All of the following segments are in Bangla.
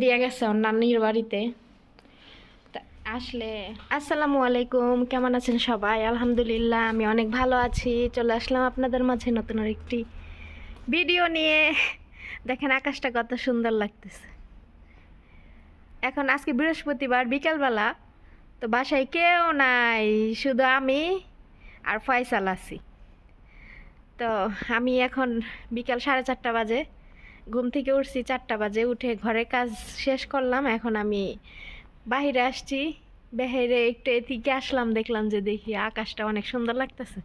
দিয়ে গেছে ওর নানির বাড়িতে। আসলে, আসসালামু আলাইকুম, কেমন আছেন সবাই? আলহামদুলিল্লাহ, আমি অনেক ভালো আছি। চলে আসলাম আপনাদের মাঝে নতুন একটি ভিডিও নিয়ে। দেখেন আকাশটা কত সুন্দর লাগতেছে। এখন আজকে বৃহস্পতিবার, বিকালবেলা। তো বাসায় কেউ নাই, শুধু আমি আর ফয়সাল আছি। তো আমি এখন বিকাল সাড়ে চারটা বাজে। ঘুম থেকে উঠছি চারটা বাজে, উঠে ঘরে কাজ শেষ করলাম, এখন আমি বাহিরে আসছি। বাহিরে একটু এদিকে আসলাম, দেখলাম যে দেখি আকাশটা অনেক সুন্দর লাগতেছে।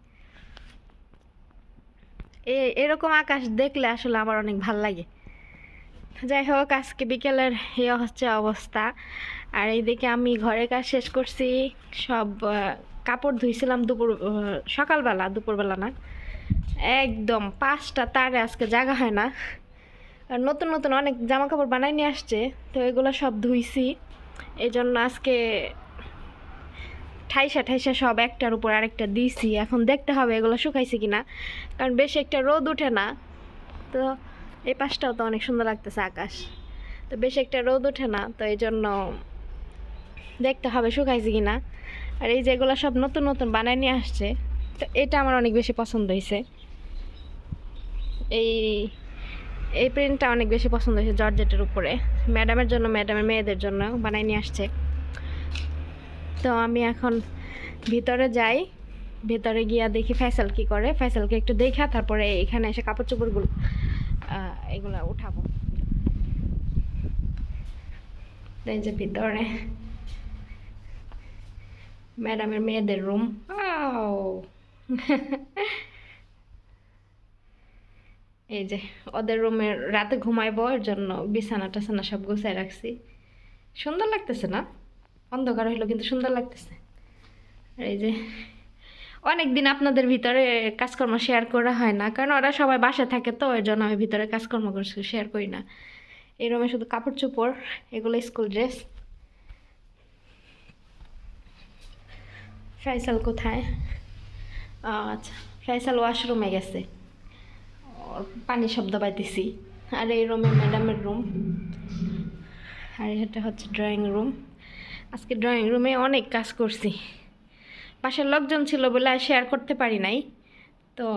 এ, এরকম আকাশ দেখলে আসলে আমার অনেক ভালো লাগে। যাই হোক, আজকে বিকেলের এ হচ্ছে অবস্থা। আর এইদিকে আমি ঘরের কাজ শেষ করছি, সব কাপড় ধুইছিলাম দুপুর সকালবেলা, দুপুরবেলা না। একদম পাঁচটা তারে আজকে জায়গা হয় না। আর নতুন নতুন অনেক জামা কাপড় বানাই নিয়ে আসছে, তো এগুলো সব ধুইছি। এই জন্য আজকে ঠাইসা ঠাইসা সব একটার উপর আরেকটা দিছি। এখন দেখতে হবে এগুলো শুকাইছে কিনা, কারণ বেশি একটা রোদ উঠে না। তো এই পাশটাও তো অনেক সুন্দর লাগতেছে আকাশ। তো বেশি একটা রোদ ওঠে না, তো এই জন্য দেখতে হবে শুকাইছে কিনা। আর এই যেগুলো সব নতুন নতুন বানাই নিয়ে আসছে, তো এটা আমার অনেক বেশি পছন্দ হয়েছে এই এই প্রিন্টটা অনেক বেশি পছন্দ হয়েছে জর্জেটের উপরে। ম্যাডামের জন্য, ম্যাডামের মেয়েদের জন্য বানাই নিয়ে আসছে। তো আমি এখন ভিতরে যাই, ভিতরে গিয়া দেখি ফ্যাসাল কি করে। ফ্যাসালকে একটু দেখা, তারপরে এখানে এসে কাপড় চোপড়গুলো এগুলো উঠাবো। এই যে ভিতরে ম্যাডামের মেয়েদের রুম এই যে ওদের রুমে রাতে ঘুমাইবো এর জন্য বিছানা টাছানা সব গুছাই রাখছি। সুন্দর লাগতেছে না? অন্ধকার হইল কিন্তু সুন্দর লাগতেছে। আর এই যে অনেক দিন আপনাদের ভিতরে কাজকর্ম শেয়ার করা হয় না, কারণ ওরা সবাই বাসা থাকে তো এর জন্য আমি ভিতরে কাজকর্ম করছি শেয়ার করি না। এই রুমে শুধু কাপড় চোপড়, এগুলো স্কুল ড্রেস ফ্রাইসাল কোথায়? আচ্ছা ফ্রাইসাল ওয়াশরুমে গেছে। পানি শব্দ পাইতেছি। আর এই রুমে ম্যাডামের রুম আর এটা হচ্ছে ড্রয়িং রুম আজকে ড্রয়িং রুমে অনেক কাজ করছি। পাশের লোকজন ছিল বলে আর শেয়ার করতে পারি নাই। তো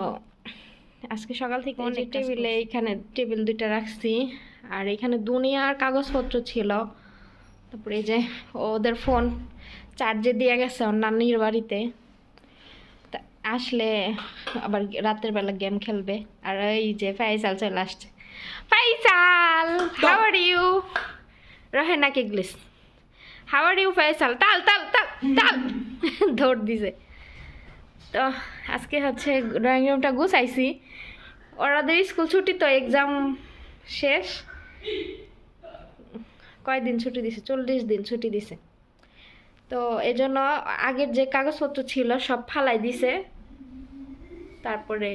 আজকে সকাল থেকে অনেক টেবিলে এখানে টেবিল দুইটা রাখছি। আর এখানে দুনিয়ার কাগজপত্র ছিল। তারপরে এই যে ওদের ফোন চার্জে দিয়ে গেছে নানির বাড়িতে। আসলে আবার রাতের বেলা গেম খেলবে। আর এই যে ফাইসাল চলে আসছে। ফাইসাল হাউ আর ইউ রহেনা কিগলিস। How are you Faisal? তাল তাল তাল তাল। দৌড় দিছে। তো আজকে হচ্ছে ড্রয়িং রুমটা গুছাইছি। ওরাদের স্কুল ছুটি তো এক্সাম শেষ। কয়দিন ছুটি দিছে? চল্লিশ দিন ছুটি দিছে। তো এজন্য আগের যে কাগজপত্র ছিল সব ফালাই দিছে। তারপরে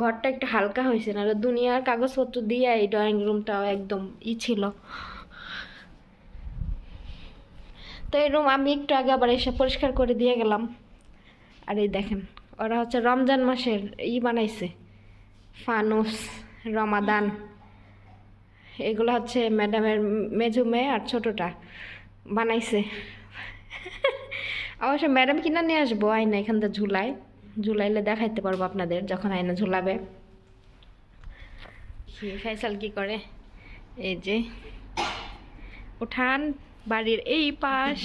ঘরটা একটু হালকা হয়েছে না দুনিয়ার কাগজপত্র দিয়ে এই ড্রয়িং রুমটাও একদম ই ছিল। তো এই রুম আমি একটু আগে আবার এসে পরিষ্কার করে দিয়ে গেলাম। আর এই দেখেন, ওরা হচ্ছে রমজান মাসের ই বানাইছে, ফানুস, রমাদান। এগুলো হচ্ছে ম্যাডামের মেজু মেয়ে আর ছোটোটা বানাইছে। অবশ্য ম্যাডাম কিনা নিয়ে আসব আয়না এখান থেকে ঝুলাই। ঝুলাইলে দেখাইতে পারব আপনাদের যখন আয়না ঝুলাবে। কি ফেসাল কি করে? এই যে, উঠান, বাড়ির এই পাশ।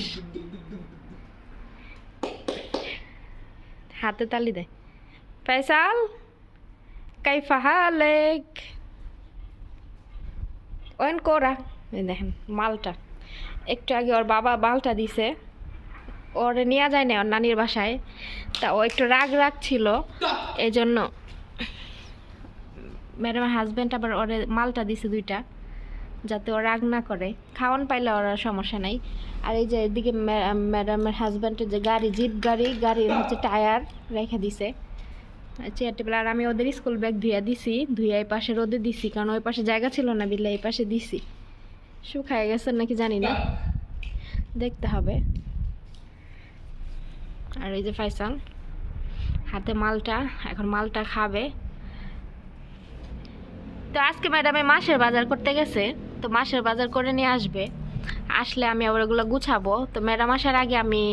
হাতে তালি দেয় ফেসাল কাইফা হালেক। ওয়েন কোরা দেখেন, মালটা। একটু আগে ওর বাবা মালটা দিছে। ওরে নেওয়া যায় না ওর নানির বাসায়। তা ও একটু রাগ রাগ ছিল এই জন্য ম্যাডামের হাজব্যান্ড আবার ওরে মালটা দিছে দুইটা, যাতে ও রাগ না করে। খাওয়ান পাইলে ওর সমস্যা নাই। আর এই যে এদিকে ম্যাডামের হাজব্যান্ডের যে গাড়ি জিপ গাড়ি, গাড়ির হচ্ছে টায়ার রেখে দিছে। চেয়ার টেবিল আর আমি ওদের স্কুল ব্যাগ ধুইয়া দিছি ধুইয়া এই পাশে রোদে দিছি, কারণ ওই পাশে জায়গা ছিল না বিল্লা, এই পাশে দিছি। শুকায় গেছে নাকি জানি না। দেখতে হবে। আর এই যে ফাইসাল, হাতে মালটা, এখন মালটা খাবে। তো আজকে ম্যাডামে মাসের বাজার করতে গেছে, তো মাসের বাজার করে নিয়ে আসবে। আসলে আমি আবার ওগুলো গুছাবো। তো ম্যাডাম আসার আগে আমি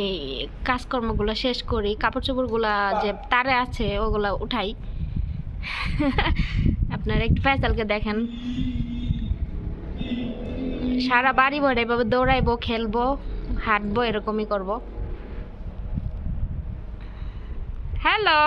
কাজকর্মগুলো শেষ করি কাপড় চোপড়গুলো যে তারে আছে, ওগুলো উঠাই। আপনারা একটু ফ্যাসালকে দেখেন। সারা বাড়ি ভরে এভাবে দৌড়াইবো, খেলব, হাঁটবো, এরকমই করব। হ্যালো।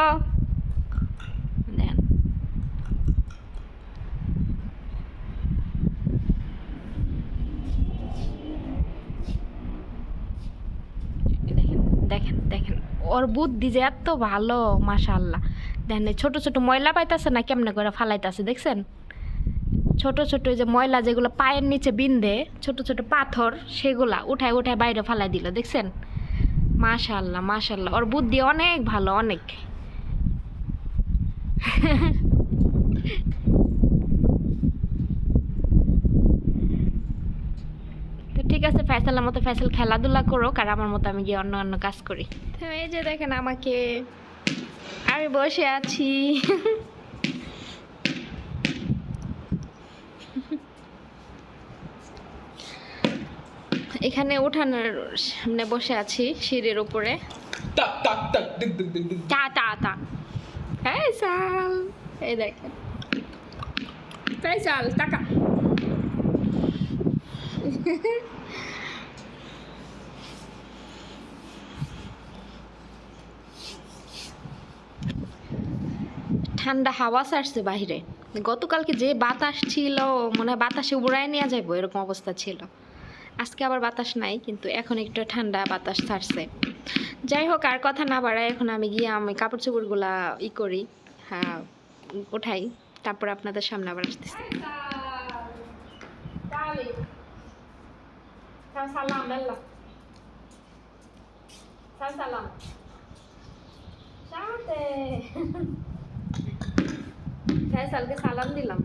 দেখেন দেখেন ওর বুদ্ধি যে এত ভালো মাশাল্লাহ দেখেন ছোট ছোট ময়লা পাইতেছে না, কেমনে করে ফালাইতেছে, দেখছেন? ছোট ছোট যে ময়লা যেগুলো পায়ের নিচে বিন্দে ছোট ছোট পাথর, সেগুলা উঠায় উঠায় বাইরে ফালাই দিল, দেখছেন? মাশাল্লাহ মাশাল্লাহ ওর বুদ্ধি অনেক ভালো, অনেক। ঠিক আছে, ফ্যাসালের মতো ফ্যাসাল খেলাধুলা করো আর আমার মতো আমি গিয়ে অন্য অন্য কাজ করি। তো এই যে দেখেন আমাকে, আমি বসে আছি। এখানে উঠানের সামনে বসে আছি সিঁড়ির উপরে. তা তা এই দেখেন। টাকা। ঠান্ডা হাওয়া ছাড়ছে বাইরে গতকালকে যে বাতাস ছিল মনে হয় বাতাসে উড়ায় নিয়ে যাব এরকম অবস্থা ছিল। আজকে আবার বাতাস নাই, কিন্তু এখন একটু ঠান্ডা বাতাস ছাড়ছে। যাই হোক, আর কথা না বাড়ায় এখন আমি গিয়ে আমি কাপড় চোপড়গুলা ই করি হ্যাঁ ওঠাই তারপর আপনাদের সামনে আবার আসতেছি। সালাম সালাম দিলাম।